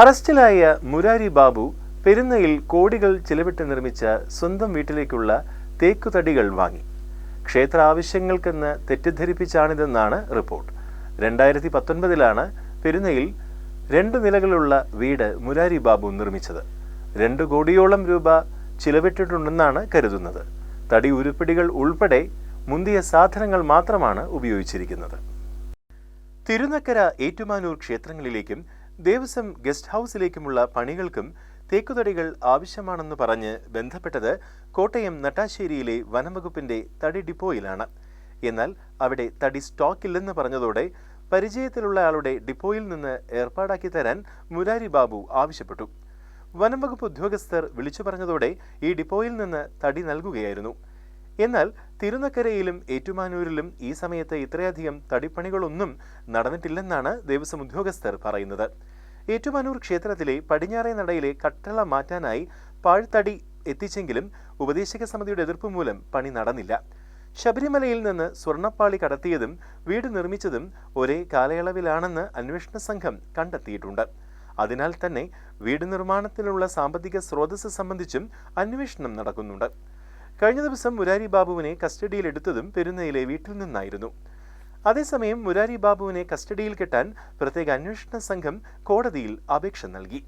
അറസ്റ്റിലായ മുരാരി ബാബു പെരുന്നയിൽ കോടികൾ ചിലവിട്ട് നിർമ്മിച്ച സ്വന്തം വീട്ടിലേക്കുള്ള തേക്കുതടികൾ വാങ്ങി. ക്ഷേത്ര ആവശ്യങ്ങൾക്കെന്ന് തെറ്റിദ്ധരിപ്പിച്ചാണിതെന്നാണ് റിപ്പോർട്ട്. രണ്ടായിരത്തി പത്തൊൻപതിലാണ് പെരുന്നയിൽ രണ്ട് നിലകളുള്ള വീട് മുരാരി ബാബു നിർമ്മിച്ചത്. രണ്ട് കോടിയോളം രൂപ ചിലവിട്ടിട്ടുണ്ടെന്നാണ് കരുതുന്നത്. തടി ഉരുപ്പിടികൾ ഉൾപ്പെടെ മുന്തിയ സാധനങ്ങൾ മാത്രമാണ് ഉപയോഗിച്ചിരിക്കുന്നത്. തിരുനക്കര ഏറ്റുമാനൂർ ക്ഷേത്രങ്ങളിലേക്കും ദേവസ്വം ഗസ്റ്റ് ഹൗസിലേക്കുമുള്ള പണികൾക്കും തേക്കുതടികൾ ആവശ്യമാണെന്ന് പറഞ്ഞ് ബന്ധപ്പെട്ടത് കോട്ടയം നട്ടാശ്ശേരിയിലെ വനംവകുപ്പിന്റെ തടി ഡിപ്പോയിലാണ്. എന്നാൽ അവിടെ തടി സ്റ്റോക്കില്ലെന്ന് പറഞ്ഞതോടെ പരിചയത്തിലുള്ള ആളുടെ ഡിപ്പോയിൽ നിന്ന് ഏർപ്പാടാക്കി തരാൻ മുരാരി ബാബു ആവശ്യപ്പെട്ടു. വനംവകുപ്പ് ഉദ്യോഗസ്ഥർ വിളിച്ചു പറഞ്ഞതോടെ ഈ ഡിപ്പോയിൽ നിന്ന് തടി നൽകുകയായിരുന്നു. എന്നാൽ തിരുനക്കരയിലും ഏറ്റുമാനൂരിലും ഈ സമയത്ത് ഇത്രയധികം തടിപ്പണികളൊന്നും നടന്നിട്ടില്ലെന്നാണ് ദേവസ്വം ഉദ്യോഗസ്ഥർ പറയുന്നത്. ഏറ്റുമാനൂർ ക്ഷേത്രത്തിലെ പടിഞ്ഞാറേ നടയിലെ കട്ടള മാറ്റാനായി പാഴ്ത്തടി എത്തിച്ചെങ്കിലും ഉപദേശക സമിതിയുടെ എതിർപ്പ് മൂലം പണി നടന്നില്ല. ശബരിമലയിൽ നിന്ന് സ്വർണപ്പാളി കടത്തിയതും വീട് നിർമ്മിച്ചതും ഒരേ കാലയളവിലാണെന്ന് അന്വേഷണ സംഘം കണ്ടെത്തിയിട്ടുണ്ട്. അതിനാൽ തന്നെ വീട് നിർമ്മാണത്തിലുള്ള സാമ്പത്തിക സ്രോതസ് സംബന്ധിച്ചും അന്വേഷണം നടക്കുന്നുണ്ട്. കഴിഞ്ഞ ദിവസം മുരാരി ബാബുവിനെ കസ്റ്റഡിയിലെടുത്തതും പെരുന്നയിലെ വീട്ടിൽ നിന്നായിരുന്നു. അതേസമയം മുരാരി ബാബുവിനെ കസ്റ്റഡിയിൽ കെട്ടാൻ പ്രത്യേക അന്വേഷണ സംഘം കോടതിയിൽ അപേക്ഷ നൽകി